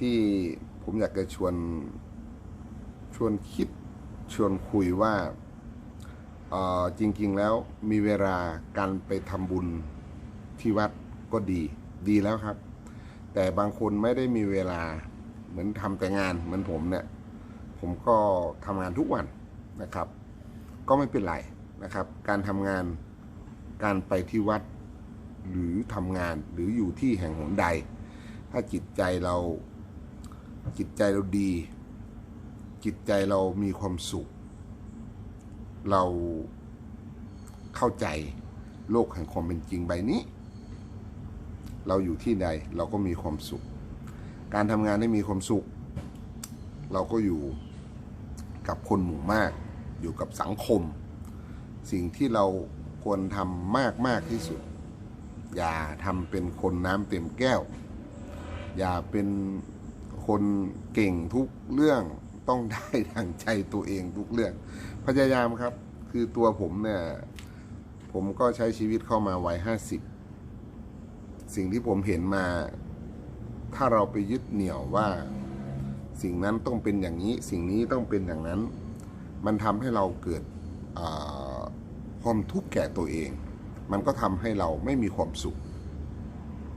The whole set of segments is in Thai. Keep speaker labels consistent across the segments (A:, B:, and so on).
A: ที่ผมอยากจะชวนชวนคิดชวนคุยว่าออจริง ๆ แล้วมีเวลาการไปทำบุญที่วัดก็ดีดีแล้วครับ แต่บางคนไม่ได้มีเวลาเหมือนทำแต่งานเหมือนผมเนี่ย ผมก็ทำงานทุกวันนะครับ ก็ไม่เป็นไรนะครับ การทำงานการไปที่วัด หรือทำงานหรืออยู่ที่แห่งหนใด ถ้าจิตใจเรา จิตใจเราดี จิตใจเรามีความสุข เราเข้าใจโลกแห่งความเป็นจริงใบนี้ เราอยู่ที่ใดเราก็มีความสุข การทำงานให้มีความสุข เราก็อยู่กับคนหมู่มาก อยู่กับสังคม สิ่งที่เราควรทำมากมากที่สุด อย่าทำเป็นคนน้ำเต็มแก้ว อย่าเป็น คนเก่งทุกเรื่องต้องได้ดังใจตัวเองทุกเรื่อง พยายามครับ คือตัวผมเนี่ย ผมก็ใช้ชีวิตเข้ามาวัยห้าสิบสิ่งที่ผมเห็นมา ถ้าเราไปยึดเหนี่ยวว่า สิ่งนั้นต้องเป็นอย่างนี้ สิ่งนี้ต้องเป็นอย่างนั้น มันทำให้เราเกิดความทุกข์แก่ตัวเอง มันก็ทำให้เราไม่มีความสุข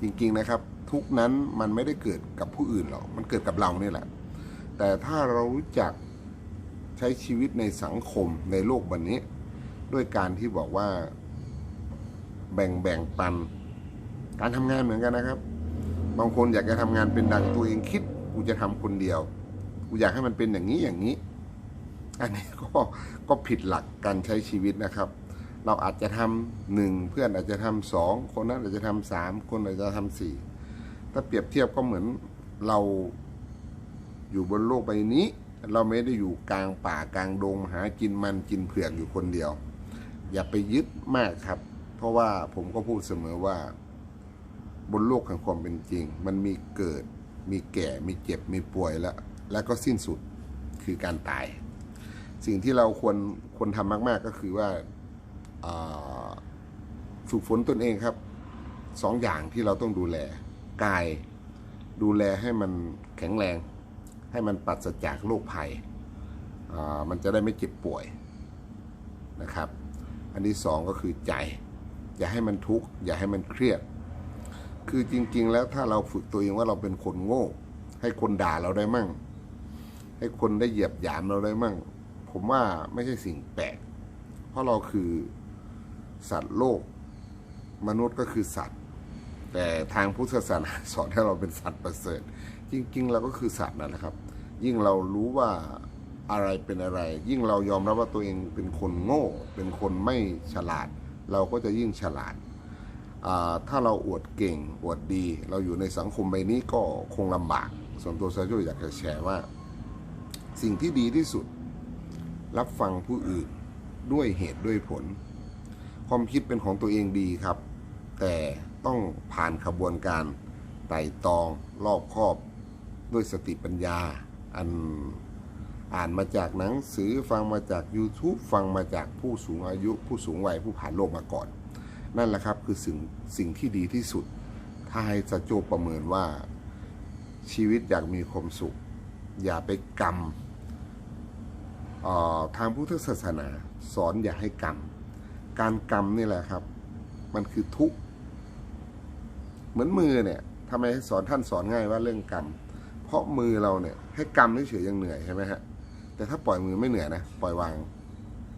A: จริงๆนะครับ ทุกนั้นมันไม่ได้เกิดกับผู้อื่นหรอกมันเกิดกับเราเนี่ยแหละ แต่ถ้าเรารู้จักใช้ชีวิตในสังคมในโลกวันนี้ ด้วยการที่บอกว่า แบ่งแบ่งปัน การทำงานเหมือนกันนะครับ บางคนอยากจะทำงานเป็นดังตัวเองคิดกูจะทำคนเดียวกูอยากให้มันเป็นอย่างนี้อย่างนี้ อันนี้ก็ก็ผิดหลักการใช้ชีวิตนะครับเราอาจจะทำหนึ่งเพื่อนอาจจะทำสองคนนั้นอาจจะทำสามคนอาจจะทำสี่ ถ้าเปรียบเทียบก็เหมือนเราอยู่บนโลกใบนี้ เราไม่ได้อยู่กลางป่ากลางดงหากินมันกินเผือกอยู่คนเดียว อย่าไปยึดมากครับ เพราะว่าผมก็พูดเสมอว่า บนโลกแห่งความเป็นจริง มันมีเกิด มีแก่ มีเจ็บ มีป่วยแล้ว แล้วก็สิ้นสุดคือการตาย สิ่งที่เราควรควรทำมาก ๆ ก็คือว่าอ่าฝึกฝนตนเองครับสองอย่างที่เราต้องดูแล กาย ดูแลให้มันแข็งแรง ให้มันปราศจากโรคภัยมันจะได้ไม่เจ็บป่วยนะครับ อันที่สองก็คือใจ อย่าให้มันทุกข์อย่าให้มันเครียด คือจริง ๆ แล้วถ้าเราฝึกตัวเองว่าเราเป็นคนโง่ ให้คนด่าเราได้มั่ง ให้คนได้เหยียบหยามเราได้มั่ง ผมว่าไม่ใช่สิ่งแปลก เพราะเราคือสัตว์โลก มนุษย์ก็คือสัตว์ แต่ทางพุทธศาสนาสอนให้เราเป็นสัตว์ประเสริฐ จริง ๆ เราก็คือสัตว์นั่นแหละครับ ยิ่งเรารู้ว่าอะไรเป็นอะไร ยิ่งเรายอมรับว่าตัวเองเป็นคนโง่ เป็นคนไม่ฉลาด เราก็จะยิ่งฉลาด ถ้าเราอวดเก่ง อวดดี เราอยู่ในสังคมใบนี้ก็คงลำบาก ส่วนตัวซาโจอยากจะแชร์ว่า สิ่งที่ดีที่สุด รับฟังผู้อื่นด้วยเหตุด้วยผล ความคิดเป็นของตัวเองดีครับ แต่ ต้องผ่านขบวนการไต่ตองรอบคอบด้วยสติปัญญา อันอ่านมาจากหนังสือฟังมาจาก YouTube ฟังมาจากผู้สูงอายุ ผู้สูงวัยผู้ผ่านโลกมาก่อน นั่นแหละครับคือสิ่งสิ่งที่ดีที่สุด ถ้าให้สโจประเมินว่าชีวิตอยากมีความสุข อย่าไปกรรมออทางพุทธศาสนาสอนอย่าให้กรรม การกรรมนี่แหละครับ มันคือทุกข์ เหมือนมือเนี่ยทำไมสอนท่านสอนง่ายว่าเรื่องกรรม เพราะมือเราเนี่ย ให้กรรมเฉยยังเหนื่อยใช่ไหมฮะ แต่ถ้าปล่อยมือไม่เหนื่อยนะปล่อยวาง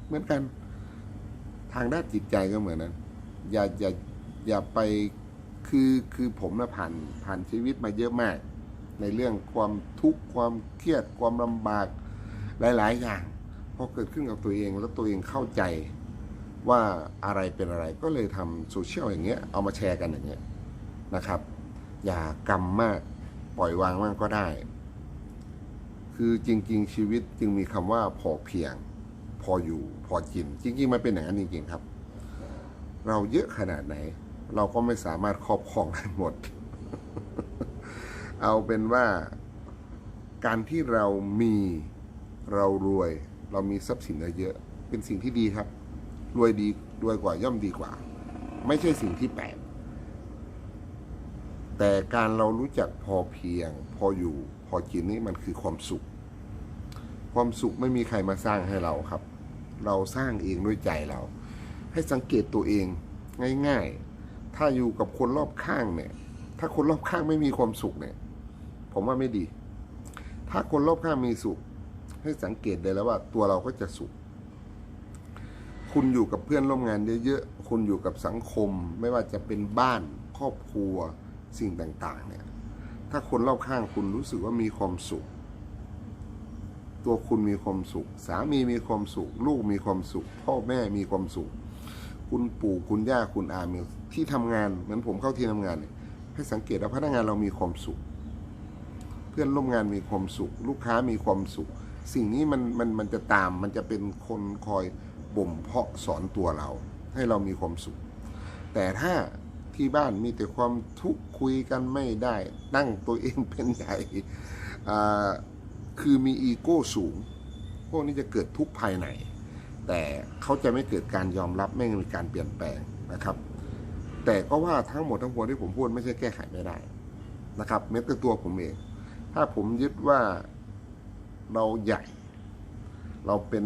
A: เหมือนกัน ทางด้านจิตใจก็เหมือนนั้น อย่าอย่าอย่าไปคือคือผมนะผ่านผ่านชีวิตมาเยอะมาก ในเรื่องความทุกข์ความเครียดความลำบากหลาย ๆ อย่างพอเกิดขึ้นกับตัวเองแล้วตัวเองเข้าใจว่าอะไรเป็นอะไรก็เลยทำโซเชียลอย่างเงี้ยเอามาแชร์กันอย่างเงี้ย นะครับ อย่ากรรมมากปล่อยวางมากก็ได้ คือจริง ๆ ชีวิตจึงมีคำว่าพอเพียง พออยู่พอกิน จริง ๆ มันเป็นอย่างนั้นจริง ๆ ครับ เราเยอะขนาดไหน เราก็ไม่สามารถครอบครองได้หมด เอาเป็นว่าการที่เรามีเรารวย เรามีทรัพย์สินเยอะเป็นสิ่งที่ดีครับ รวยดีรวยกว่าย่อมดีกว่า ไม่ใช่สิ่งที่แปลก แต่การเรารู้จักพอเพียง พออยู่พอกินนี่มันคือความสุข ความสุขไม่มีใครมาสร้างให้เราครับ เราสร้างเองด้วยใจเรา ให้สังเกตตัวเองง่ายๆ ถ้าอยู่กับคนรอบข้างเนี่ย ถ้าคนรอบข้างไม่มีความสุขเนี่ย ผมว่าไม่ดี ถ้าคนรอบข้างมีสุข ให้สังเกตได้แล้วว่า ตัวเราก็จะสุข คุณอยู่กับเพื่อนร่วมงานเยอะๆ คุณอยู่กับสังคม ไม่ว่าจะเป็นบ้าน ครอบครัว สิ่งต่างๆเนี่ย ถ้าคนรอบข้างคุณรู้สึกว่ามีความสุข ตัวคุณมีความสุข สามีมีความสุข ลูกมีความสุข พ่อแม่มีความสุข คุณปู่คุณย่าคุณอามีที่ทำงานเหมือนผมเข้าที่ทำงานเนี่ยให้สังเกตว่าพนักงานเรามีความสุข เพื่อนร่วมงานมีความสุข ลูกค้ามีความสุข สิ่งนี้มันมันมันจะตามมันจะเป็นคนคอยบ่มเพาะสอนตัวเรา ให้เรามีความสุข แต่ถ้า ที่บ้านมีแต่ความทุกข์คุยกันไม่ได้ ตั้งตัวเองเป็นใหญ่คือมีอีโก้สูง พวกนี้จะเกิดทุกข์ภายใน แต่เขาจะไม่เกิดการยอมรับไม่มีการเปลี่ยนแปลงนะครับ แต่ก็ว่าทั้งหมดทั้งปวงที่ผมพูดไม่ใช่แก้ไขไม่ได้นะครับแม้แต่ตัวผมเอง ถ้าผมยึดว่าเราใหญ่ เราเป็น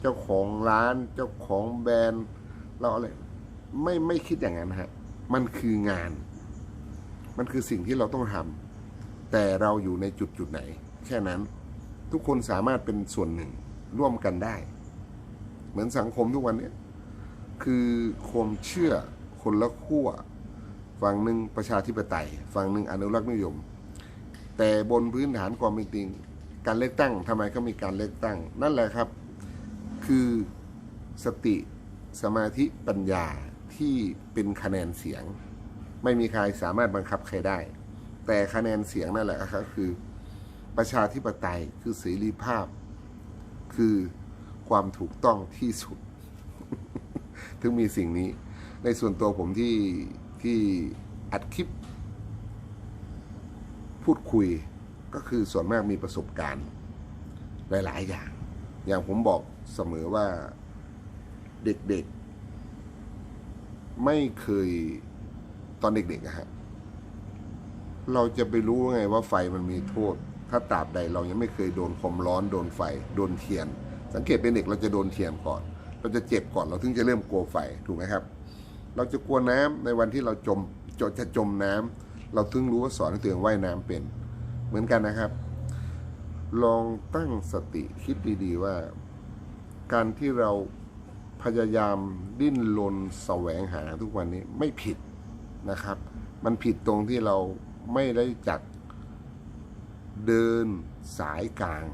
A: เจ้าของร้าน เจ้าของแบรนด์ เราอะไร ไม่ไม่คิดอย่างนั้นฮะ มันคืองาน มันคือสิ่งที่เราต้องทำแต่เราอยู่ในจุดจุดไหน แค่นั้น ทุกคนสามารถเป็นส่วนหนึ่งร่วมกันได้ เหมือนสังคมทุกวันนี้คือความเชื่อคนละขั้วฝั่งหนึ่งประชาธิปไตยฝั่งหนึ่งอนุรักษ์นิยม แต่บนพื้นฐานความเป็นจริง การเลือกตั้งทำไมเขามีการเลือกตั้ง นั่นแหละครับ คือสติสมาธิปัญญา ที่เป็นคะแนนเสียง ไม่มีใครสามารถบังคับใครได้ แต่คะแนนเสียงนั่นแหละครับคือ ประชาธิปไตยคือเสรีภาพ คือความถูกต้องที่สุด ถึงมีสิ่งนี้ ในส่วนตัวผมที่ที่อัดคลิป พูดคุยก็คือส่วนมากมีประสบการณ์หลาย ๆ อย่าง อย่างผมบอกเสมอว่าเด็ก ๆ ไม่เคยตอนเด็กๆนะฮะเราจะไปรู้ไงว่าไฟมันมีโทษ ถ้าตราบใดเรายังไม่เคยโดนความร้อนโดนไฟ โดนเทียน สังเกตเป็นเด็กเราจะโดนเทียนก่อน เราจะเจ็บก่อนเราถึงจะเริ่มกลัวไฟถูกไหมครับ เราจะกลัวน้ำในวันที่เราจมจจะจมน้ำเราถึงรู้ว่าสอนให้ตัวเองว่ายน้ำเป็น เหมือนกันนะครับ ลองตั้งสติคิดดีๆว่า การที่เรา พยายามดิ้นรนแสวงหาทุกวันนี้ไม่ผิดนะครับ มันผิดตรงที่เราไม่ได้จักเดินสายกลาง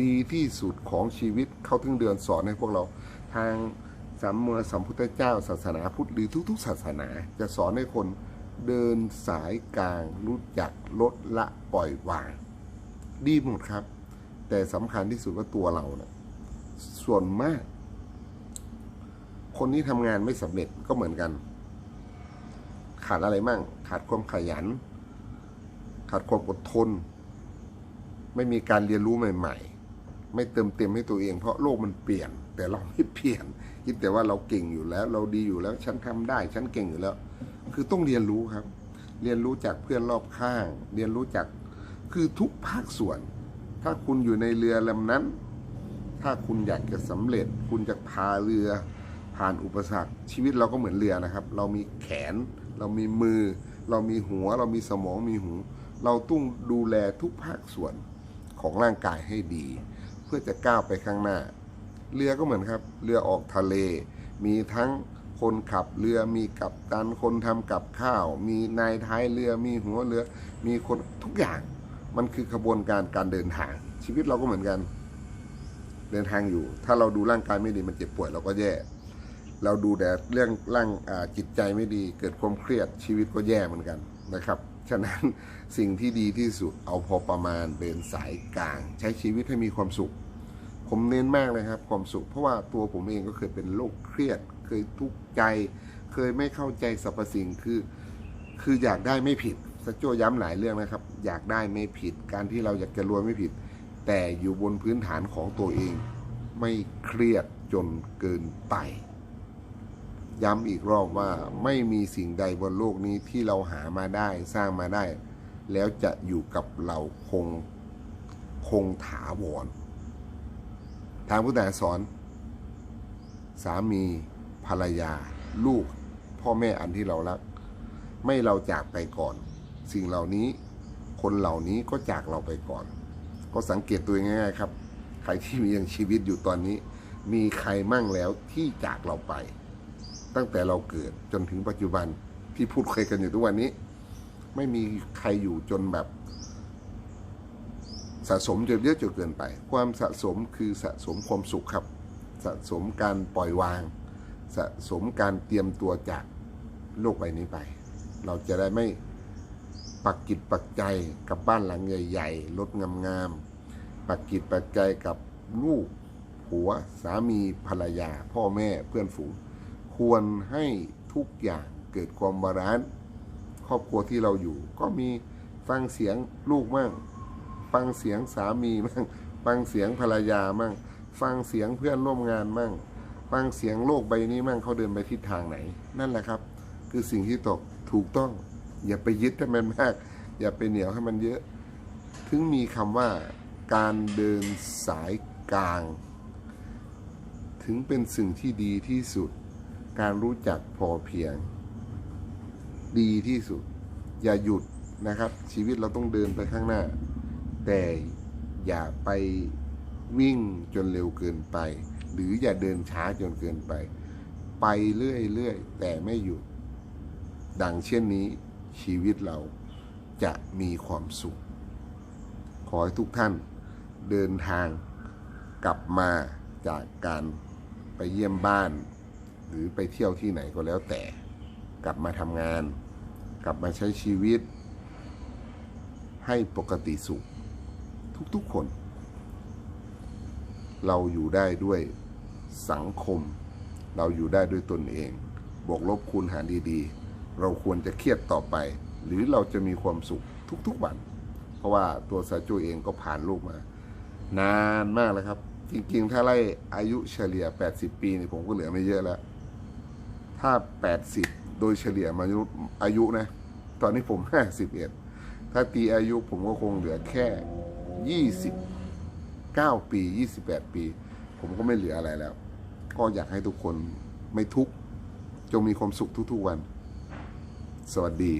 A: ดีที่สุดของชีวิตเขาถึงเดือนสอนให้พวกเราทางสัมมาสัมพุทธเจ้า ศาสนาพุทธหรือทุก ๆ ศาสนา จะสอนให้คนเดินสายกลาง รู้จักลดละปล่อยวาง ดีหมดครับ แต่สำคัญที่สุดว่าตัวเราเนะ่ยส่วนมาก คนที่ทำงานไม่สำเร็จก็เหมือนกัน ขาดอะไรมั่ง ขาดความขยัน ขาดความอดทน ไม่มีการเรียนรู้ใหม่ ๆ ไม่เติมเต็มให้ตัวเอง เพราะโลกมันเปลี่ยน แต่เราไม่เปลี่ยนคิดแต่ว่าเราเก่งอยู่แล้ว เราดีอยู่แล้ว ฉันทำได้ ฉันเก่งอยู่แล้ว คือต้องเรียนรู้ครับ เรียนรู้จากเพื่อนรอบข้าง เรียนรู้จากคือทุกภาคส่วน ถ้าคุณอยู่ในเรือลำนั้น ถ้าคุณอยากจะสำเร็จ คุณจะพาเรือ ผ่านอุปสรรค ชีวิตเราก็เหมือนเรือนะครับ เรามีแขน เรามีมือ เรามีหัว เรามีสมองมีหู เราต้องดูแลทุกภาคส่วนของร่างกายให้ดี เพื่อจะก้าวไปข้างหน้า เรือก็เหมือนครับ เรือออกทะเล มีทั้งคนขับเรือมีกัปตันคนทำกับข้าว มีนายท้ายเรือมีหัวเรือ มีคนทุกอย่างมันคือขบวนการการเดินทาง ชีวิตเราก็เหมือนกัน เดินทางอยู่ ถ้าเราดูร่างกายไม่ดีมันเจ็บป่วยเราก็แย่ เราดูแต่เรื่องร่างจิตใจไม่ดี เกิดความเครียดชีวิตก็แย่เหมือนกันนะครับฉะนั้นสิ่งที่ดีที่สุดเอาพอประมาณเดินสายกลาง ใช้ชีวิตให้มีความสุข ผมเน้นมากเลยครับ ความสุข เพราะว่าตัวผมเองก็เคยเป็นโรคเครียด เคยทุกข์ใจ เคยไม่เข้าใจสรรพสิ่งคือ คืออยากได้ไม่ผิดสจโจย้ำหลายเรื่องนะครับ อยากได้ไม่ผิด การที่เราอยากจะรวยไม่ผิด แต่อยู่บนพื้นฐานของตัวเอง ไม่เครียดจนเกินไป ย้ำอีกรอบว่าไม่มีสิ่งใดบนโลกนี้ที่เราหามาได้สร้างมาได้ แล้วจะอยู่กับเราคงคงถาวรทางพุทธศาสอนสามีภรรยา ลูก พ่อแม่อันที่เรารัก ไม่เราจากไปก่อน สิ่งเหล่านี้คนเหล่านี้ก็จากเราไปก่อน ก็สังเกตตัวเองง่ายๆครับ ใครที่มียังชีวิตอยู่ตอนนี้ มีใครมั่งแล้วที่จากเราไป ตั้งแต่เราเกิดจนถึงปัจจุบันที่พูดคุยกันอยู่ทุกวันนี้ ไม่มีใครอยู่จนแบบสะสมจนเยอะจนเกินไป ความสะสมคือสะสมความสุขครับ สะสมการปล่อยวาง สะสมการเตรียมตัวจากโลกใบนี้ไป เราจะได้ไม่ปักกิจปักใจกับบ้านหลังใหญ่ๆรถงามๆปักกิจปักใจกับลูกผัวสามีภรรยา พ่อแม่เพื่อนฝูง ควรให้ทุกอย่างเกิดความบาลานซ์ครอบครัวที่เราอยู่ ก็มีฟังเสียงลูกมั่ง ฟังเสียงสามีมั่ง ฟังเสียงภรรยามั่ง ฟังเสียงเพื่อนร่วมงานมั่ง ฟังเสียงโลกใบนี้มั่งเขาเดินไปทิศทางไหน นั่นแหละครับ คือสิ่งที่ตกถูกต้อง อย่าไปยึดให้มันมาก อย่าไปเหนียวให้มันเยอะ ถึงมีคำว่าการเดินสายกลาง ถึงเป็นสิ่งที่ดีที่สุด การรู้จักพอเพียง ดีที่สุด อย่าหยุดนะครับ ชีวิตเราต้องเดินไปข้างหน้า แต่อย่าไปวิ่งจนเร็วเกินไป หรืออย่าเดินช้าจนเกินไป ไปเรื่อยๆแต่ไม่หยุด ดังเช่นนี้ชีวิตเราจะมีความสุข ขอให้ทุกท่านเดินทางกลับมาจากการไปเยี่ยมบ้าน หรือไปเที่ยวที่ไหนก็แล้วแต่กลับมาทำงาน กลับมาใช้ชีวิต ให้ปกติสุข ทุกๆคน เราอยู่ได้ด้วยสังคม เราอยู่ได้ด้วยตนเอง บวกลบคูณหารดีๆ เราควรจะเครียดต่อไป หรือเราจะมีความสุขทุกๆวัน เพราะว่าตัวซาจูเองก็ผ่านลูกมา นานมากแล้วครับ จริงๆ ถ้าไล่อายุเฉลี่ย 80 ปีเนี่ยผมก็เหลือไม่เยอะแล้ว ถ้า 80 โดยเฉลี่ยมายุอายุนะ ตอนนี้ผม 51 ถ้าตีอายุผมก็คงเหลือแค่ 29 ปี 28 ปี ผมก็ไม่เหลืออะไรแล้ว ก็อยากให้ทุกคนไม่ทุกข์จงมีความสุขทุกๆวัน สวัสดี